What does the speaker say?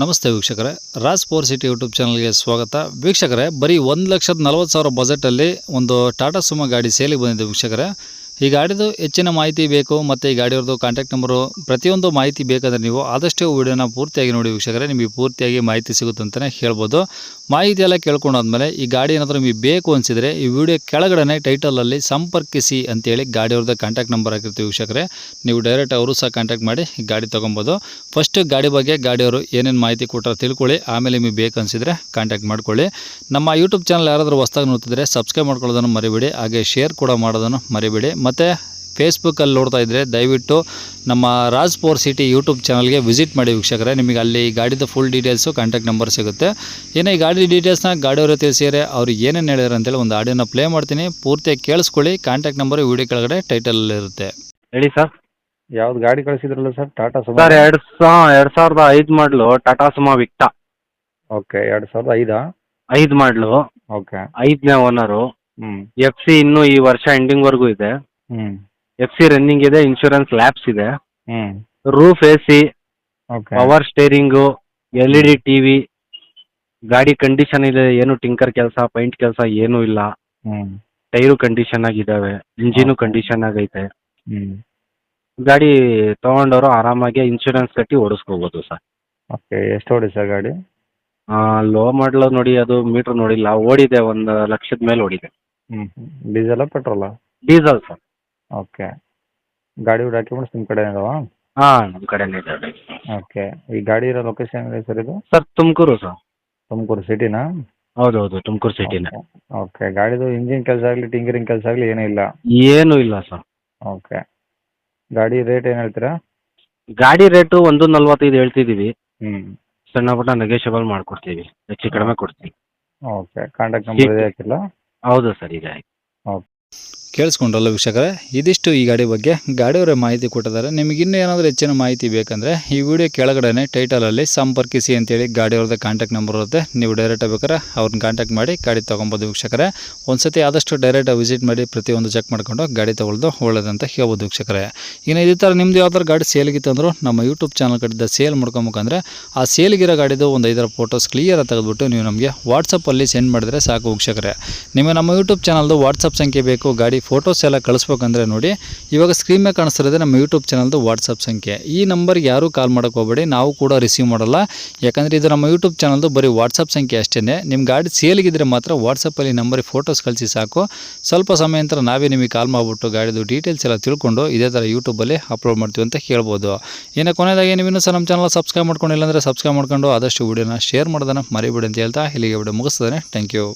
ನಮಸ್ತೆ ವೀಕ್ಷಕರೇ. Raj four city YouTube ಚಾನಲ್ಗೆ ಸ್ವಾಗತ. ವೀಕ್ಷಕರೇ, ಬರೀ ಒಂದು ಲಕ್ಷದ ನಲವತ್ತು ಸಾವಿರ ಬಜೆಟಲ್ಲಿ ಒಂದು ಟಾಟಾ ಸುಮ ಗಾಡಿ ಸೇಲಿಗೆ ಬಂದಿದೆ ವೀಕ್ಷಕರೇ. ಈ ಗಾಡಿದು ಹೆಚ್ಚಿನ ಮಾಹಿತಿ ಬೇಕು ಮತ್ತು ಈ ಗಾಡಿಯವ್ರದ್ದು ಕಾಂಟ್ಯಾಕ್ಟ್ ನಂಬರು ಪ್ರತಿಯೊಂದು ಮಾಹಿತಿ ಬೇಕಾದರೆ ನೀವು ಆದಷ್ಟು ವಿಡಿಯೋನ ಪೂರ್ತಿಯಾಗಿ ನೋಡಿ ವೀಕ್ಷಕರೇ, ನಿಮಗೆ ಪೂರ್ತಿಯಾಗಿ ಮಾಹಿತಿ ಸಿಗುತ್ತೆ ಅಂತಲೇ ಹೇಳ್ಬೋದು. ಮಾಹಿತಿ ಎಲ್ಲ ಕೇಳ್ಕೊಂಡಾದ್ಮೇಲೆ ಈ ಗಾಡಿ ಏನಾದರೂ ನಿಮಗೆ ಬೇಕು ಅನಿಸಿದರೆ ಈ ವಿಡಿಯೋ ಕೆಳಗಡೆ ಟೈಟಲಲ್ಲಿ ಸಂಪರ್ಕಿಸಿ ಅಂತೇಳಿ ಗಾಡಿಯವ್ರದ್ದು ಕಾಂಟ್ಯಾಕ್ಟ್ ನಂಬರ್ ಆಗಿರ್ತೀವಿ ವೀಕ್ಷಕರೇ. ನೀವು ಡೈರೆಕ್ಟ್ ಅವರು ಸಹ ಕಾಂಟ್ಯಾಕ್ಟ್ ಮಾಡಿ ಈ ಗಾಡಿ ತೊಗೊಬೋದು. ಫಸ್ಟ್ ಗಾಡಿ ಬಗ್ಗೆ ಗಾಡಿಯವರು ಏನೇನು ಮಾಹಿತಿ ಕೊಟ್ಟರೆ ತಿಳ್ಕೊಳ್ಳಿ, ಆಮೇಲೆ ನಿಮಗೆ ಬೇಕು ಅನಿಸಿದರೆ ಕಾಂಟ್ಯಾಕ್ಟ್ ಮಾಡ್ಕೊಳ್ಳಿ. ನಮ್ಮ ಯೂಟ್ಯೂಬ್ ಚಾನಲ್ ಯಾರಾದರೂ ಹೊಸ್ದಾಗಿ ನೋಡ್ತಿದ್ರೆ ಸಬ್ಸ್ಕ್ರೈಬ್ ಮಾಡ್ಕೊಳ್ಳೋದನ್ನು ಮರಿಬೇಡಿ, ಹಾಗೆ ಶೇರ್ ಕೂಡ ಮಾಡೋದನ್ನು ಮರಿಬೇಡಿ. ಮತ್ತು ಫೇಸ್ಬುಕ್ಕಲ್ಲಿ ನೋಡ್ತಾ ಇದ್ದರೆ ದಯವಿಟ್ಟು ನಮ್ಮ ರಾಜ್ಪೋರ್ ಸಿಟಿ ಯೂಟ್ಯೂಬ್ ಚಾನಲ್ಗೆ ವಿಸಿಟ್ ಮಾಡಿ ವೀಕ್ಷಕರೇ. ನಿಮಗೆ ಅಲ್ಲಿ ಗಾಡಿದ ಫುಲ್ ಡೀಟೇಲ್ಸು ಕಾಂಟ್ಯಾಕ್ಟ್ ನಂಬರ್ ಸಿಗುತ್ತೆ. ಏನೇ ಈ ಗಾಡಿ ಡೀಟೇಲ್ಸ್ನ ಗಾಡಿಯವರು ತಿಳಿಸಿದರೆ ಅವ್ರು ಏನೇನು ಹೇಳಿದ್ರು ಅಂತೇಳಿ ಒಂದು ಆಡಿಯೋನ ಪ್ಲೇ ಮಾಡ್ತೀನಿ. ಪೂರ್ತಿ ಕೇಳಿಸ್ಕೊಳ್ಳಿ. ಕಾಂಟ್ಯಾಕ್ಟ್ ನಂಬರ್ ವಿಡಿಯೋ ಕೆಳಗಡೆ ಟೈಟಲಲ್ಲಿರುತ್ತೆ ಹೇಳಿ ಸರ್ ಯಾವ್ದು ಗಾಡಿ ಕಳಿಸಿದ್ರಲ್ಲ ಸರ್ ಟಾಟಾ ಸುಮಾ ಸರ್ ಎರಡು ಸಾ ಎರಡು ಸಾವಿರದ ಐದು ಮಾಡಲು ಟಾಟಾ ಸುಮಾ ವಿಕ್ಟಾ ಓಕೆ ಎರಡು ಸಾವಿರದ ಐದಾ? ಐದು ಮಾಡಲು. ಓಕೆ ಐದನೇ ಓನರು ಹ್ಞೂ ಎಫ್ ಸಿ ಇನ್ನೂ ಈ ವರ್ಷ ಎಂಡಿಂಗ್ವರೆಗೂ ಇದೆ. ಹ್ಞೂ ಎಫ್ ಸಿ ರನ್ನಿಂಗ್ ಇದೆ ಇನ್ಶೂರೆನ್ಸ್ ಲ್ಯಾಬ್ಸ್ ಇದೆ. ಹ್ಞೂ roof A C okay power steering L E D TV ಗಾಡಿ ಕಂಡೀಷನ್ ಇದೆ ಏನು ಟಿಂಕರ್ ಕೆಲಸ ಪೈಂಟ್ ಕೆಲಸ ಏನೂ ಇಲ್ಲ. ಹ್ಞೂ ಟೈರು ಕಂಡೀಷನ್ ಆಗಿದ್ದಾವೆ ಇಂಜಿನು ಕಂಡೀಷನ್ ಆಗೈತೆ. ಹ್ಞೂ ಗಾಡಿ ತಗೊಂಡವರು ಆರಾಮಾಗಿ ಇನ್ಶೂರೆನ್ಸ್ ಕಟ್ಟಿ ಓಡಿಸ್ಕೋಬೋದು ಸರ್. ಓಕೆ ಎಷ್ಟು ಓಡಿ ಸರ್ ಗಾಡಿ? ಲೋ ಮಾಡಲು ನೋಡಿ ಅದು ಮೀಟರ್ ನೋಡಿಲ್ಲ ಓಡಿದೆ ಒಂದು ಲಕ್ಷದ ಮೇಲೆ ಓಡಿದೆ. ಹ್ಞೂ ಡೀಸೆಲ್ಲ ಪೆಟ್ರೋಲಾ ಡೀಸೆಲ್ ಸರ್. ಓಕೆ. ಗಾಡಿ ಡಾಕ್ಯುಮೆಂಟ್ಸ್ ನಿಮ್ಮ ಕಡೆ ಇದಾವಾ? ಹಾಂ ನಮ್ಮ ಕಡೆನೇ ಇದೆ ಓಕೆ. ಈ ಗಾಡಿ ಇರೋ ಲೊಕೇಶನ್ ಇದೆ ಸರ್ ಇದು? Sir Tumakuru sir. ತುಮಕೂರು ಸಿಟಿನಾ? ಹೌದು ಹೌದು ತುಮಕೂರು ಸಿಟಿನೇ. ಓಕೆ. ಗಾಡಿದು ಇಂಜಿನ್ ಕೆಲಸ ಆಗಲಿ ಟಿಂಗರಿಂಗ್ ಕೆಲಸ ಆಗಲಿ ಏನೂ ಇಲ್ಲ? ಏನೂ ಇಲ್ಲ ಸರ್. ಓಕೆ. ಗಾಡಿ ರೇಟ್ ಏನು ಹೇಳ್ತೀರಾ? ಗಾಡಿ ರೇಟು ಒಂದು ನಲ್ವತ್ತೈದು ಹೇಳ್ತಿದ್ದೀವಿ. ಹ್ಞೂ ಸಣ್ಣ ಪುಟ್ಟ ನೆಗೋಷಿಯಬಲ್ ಮಾಡ್ಕೊಡ್ತೀವಿ. ಹೆಚ್ಚು ಕಡಿಮೆ ಕೊಡ್ತೀವಿ. ಓಕೆ. ಕಾಂಟ್ಯಾಕ್ಟ್ ನಂಬರ್ ಇದೆ ಹಾಕಿಲ್ಲ? ಹೌದು ಸರ್ ಈಗ ಕೇಳಿಸ್ಕೊಂಡ್ರಲ್ಲ ವೀಕ್ಷಕರೇ? ಇದಿಷ್ಟು ಈ ಗಾಡಿ ಬಗ್ಗೆ. ಗಾಡಿಯವರೇ ಮಾಹಿತಿ ಕೊಟ್ಟಿದ್ದಾರೆ. ನಿಮಗೆ ಇನ್ನೂ ಏನಾದರೂ ಹೆಚ್ಚಿನ ಮಾಹಿತಿ ಬೇಕಂದರೆ ಈ ವಿಡಿಯೋ ಕೆಳಗಡೆ ಟೈಟಲಲ್ಲಿ ಸಂಪರ್ಕಿಸಿ ಅಂತೇಳಿ ಗಾಡಿಯವ್ರದ್ದು ಕಾಂಟ್ಯಾಕ್ಟ್ ನಂಬರ್ ಇರುತ್ತೆ. ನೀವು ಡೈರೆಕ್ಟ್ ಬೇಕಾದ್ರೆ ಅವ್ರನ್ನ ಕಾಂಟ್ಯಾಕ್ಟ್ ಮಾಡಿ ಗಾಡಿ ತೊಗೊಬೋದು ವೀಕ್ಷಕರೇ. ಒಂದ್ಸತಿ ಆದಷ್ಟು ಡೈರೆಕ್ಟಾಗಿ ವಿಸಿಟ್ ಮಾಡಿ ಪ್ರತಿಯೊಂದು ಚೆಕ್ ಮಾಡ್ಕೊಂಡು ಗಾಡಿ ತೊಗೊಳ್ದು ಒಳ್ಳೇದಂತ ಹೇಳ್ಬೋದು ವೀಕ್ಷಕರೇ. ಇನ್ನು ಇದೇ ಥರ ನಿಮ್ಮದು ಯಾವ್ದಾರು ಗಾಡಿ ಸೇಲ್ಗಿತ್ತು ಅಂದರೂ ನಮ್ಮ ಯೂಟ್ಯೂಬ್ ಚಾನಲ್ ಕಡೆದ ಸೇಲ್ ಮಾಡ್ಕೊಬೇಕಂದ್ರೆ ಆ ಸೇಲ್ಗಿರೋ ಗಾಡಿದು ಒಂದು ಐದರ ಫೋಟೋಸ್ ಕ್ಲಿಯರ್ ತೆಗೆದುಬಿಟ್ಟು ನೀವು ನಮಗೆ ವಾಟ್ಸಪ್ಪಲ್ಲಿ ಸೆಂಡ್ ಮಾಡಿದ್ರೆ ಸಾಕು ವೀಕ್ಷಕರೇ. ನಿಮಗೆ ನಮ್ಮ ಯೂಟ್ಯೂಬ್ ಚಾನಲ್ದು ವಾಟ್ಸಪ್ ಸಂಖ್ಯೆ ಬೇಕು, ಗಾಡಿ ಫೋಟೋಸ್ ಎಲ್ಲ ಕಳಿಸ್ಬೇಕಂದ್ರೆ ನೋಡಿ, ಇವಾಗ ಸ್ಕ್ರೀನ್ ಮೇಲೆ ಕಾಣಿಸ್ತಿರೋದೇ ನಮ್ಮ ಯೂಟ್ಯೂಬ್ ಚಾನಲ್ದು ವಾಟ್ಸಪ್ ಸಂಖ್ಯೆ. ಈ ನಂಬರ್ಗೆ ಯಾರೂ ಕಾಲ್ ಮಾಡೋಕೆ ಹೋಗಬೇಡಿ, ನಾವು ಕೂಡ ರಿಸೀವ್ ಮಾಡಲ್ಲ. ಯಾಕಂದರೆ ಇದು ನಮ್ಮ ಯೂಟ್ಯೂಬ್ ಚಾನಲ್ದು ಬರೀ ವಾಟ್ಸಪ್ ಸಂಖ್ಯೆ ಅಷ್ಟೇ ನಿಮ್ಮ ಗಾಡಿ ಸೇಲ್ಗಿದ್ರೆ ಮಾತ್ರ ವಾಟ್ಸಪ್ಪಲ್ಲಿ ನಂಬರಿಗೆ ಫೋಟೋಸ್ ಕಳಿಸಿ ಸಾಕು. ಸ್ವಲ್ಪ ಸಮಯ ನಂತರ ನಾವೇ ನಿಮಗೆ ಕಾಲ್ ಮಾಡಿಬಿಟ್ಟು ಗಾಡಿದು ಡೀಟೇಲ್ಸ್ ಎಲ್ಲ ತಿಳ್ಕೊಂಡು ಇದೇ ಥರ ಯೂಟ್ಯೂಬಲ್ಲಿ ಅಪ್ಲೋಡ್ ಮಾಡ್ತೀವಿ ಅಂತ ಹೇಳ್ಬೋದು. ಇನ್ನು ಕೊನೆಯದಾಗಿ ನೀವು ಇನ್ನೂ ಸಹ ನಮ್ಮ ಚಾನಲ್ ಸಬ್ಸ್ಕ್ರೈಬ್ ಮಾಡ್ಕೊಂಡಿಲ್ಲ ಅಂದರೆ ಸಬ್ಸ್ಕ್ರೈಬ್ ಮಾಡ್ಕೊಂಡು ಆದಷ್ಟು ವಿಡಿಯೋನ ಶೇರ್ ಮಾಡೋದನ್ನು ಮರಿಬೇಡಿ ಅಂತ ಹೇಳ್ತಾ ಇಲ್ಲಿಗೆ ವಿಡಿಯೋ ಮುಗಿಸ್ತದೆ ಥ್ಯಾಂಕ್ ಯು